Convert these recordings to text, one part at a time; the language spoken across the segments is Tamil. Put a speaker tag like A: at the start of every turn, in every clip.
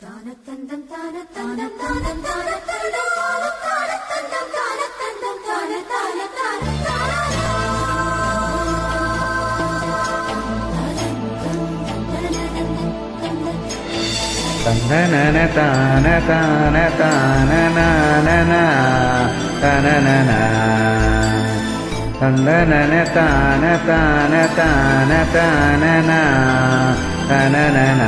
A: தானத்தந்தம் தானத்தந்தம் தானத்தான தந்தம் தானத்தான தந்தம் தானத்தந்தம் தானத்தான தான
B: தந்தனன தான தான தான நானன தனனன தான தான தான தான தானன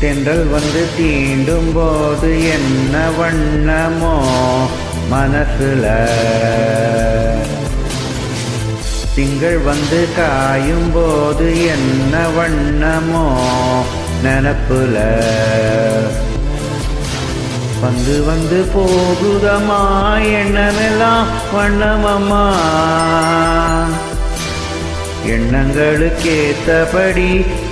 B: தென்றல் வந்து தீண்டும் போது என்ன வண்ணமோ மனசுல. திங்கள் வந்து காயும் போது என்ன வண்ணமோ நினப்புல. வந்து வந்து போகுதமா எண்ணமெல்லாம் வண்ணமம்மா. எண்ணங்களுக்கேத்தபடி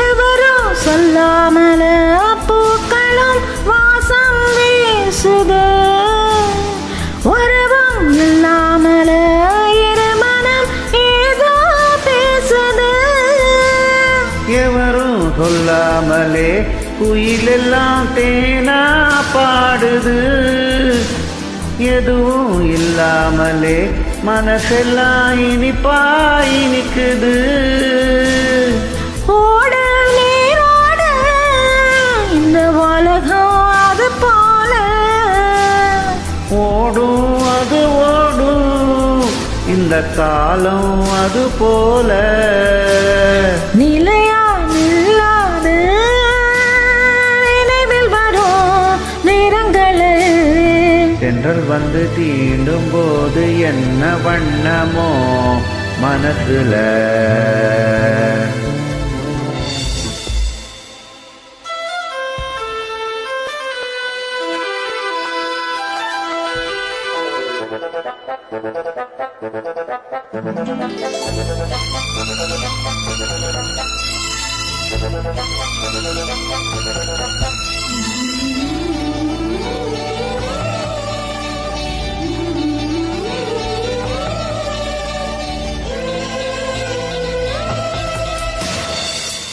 C: எவரோ சொல்லாமல பூக்களும் வாசம் வீசுது. உறவும் இல்லாமல இருமனம் ஏதோ பேசுது.
B: எவரும் சொல்லாமலே குயிலெல்லாம் தேனா பாடுது. எதுவும் இல்லாமலே மனசெல்லாம் இனிப்பா இனிக்குது. ஓடும் அது ஓடும். இந்த காலம் அது போல.
C: நிலையா நில்லாது. நினைவில் வரும் நிறங்களே
B: தென்றல் வந்து தீண்டும் போது என்ன வண்ணமோ மனசுல.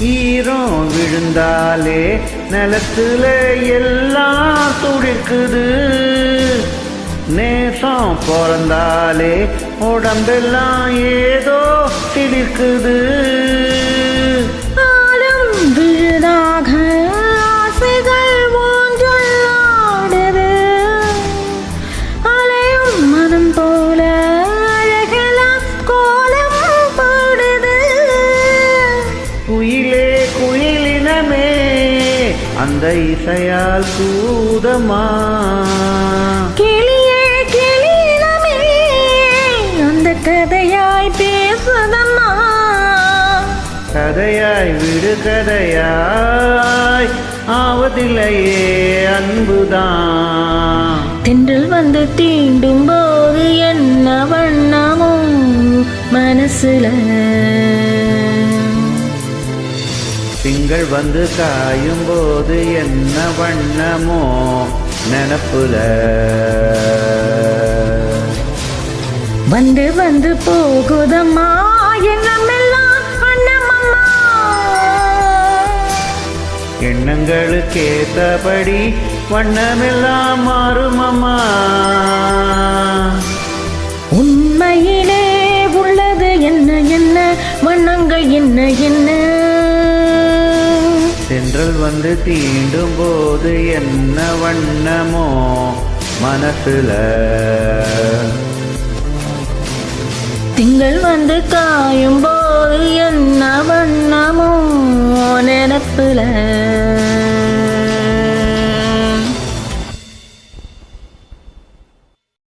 B: ஈரம் விழுந்தாலே நிலத்துல எல்லாம் துடிக்குது. நேசம் பிறந்தாலே உடம்பெல்லாம் ஏதோ திடிக்குது
C: ஆலம் விழுதாக ஆசைகள் ஊஞ்சலாடுது அலையும் மனம் போல அழகெல்லாம் கோலம் போடுது.
B: குயிலே குயிலினமே அந்த இசையால் சூதமா
C: கிளியே கதையாய்
B: விடு கதையாய். ஆவதில்லையே அன்புதான்.
C: தென்றல் வந்து தீண்டும் போது என்ன வண்ணமும் மனசுல?
B: திங்கள் வந்து காயும் போது என்ன வண்ணமோ நினப்புல?
C: வந்து வந்து போகுதம்மா எண்ணமெல்லாம்
B: எண்ணங்களுக்கேத்தபடி வண்ணமெல்லாம் மாறுமம்மா
C: உண்மையிலே உள்ளது என்ன என்ன? வண்ணங்கள் என்ன என்ன?
B: தென்றல் வந்து தீண்டும் போது என்ன வண்ணமோ மனசுல.
C: திங்கள் வந்து காயும் போது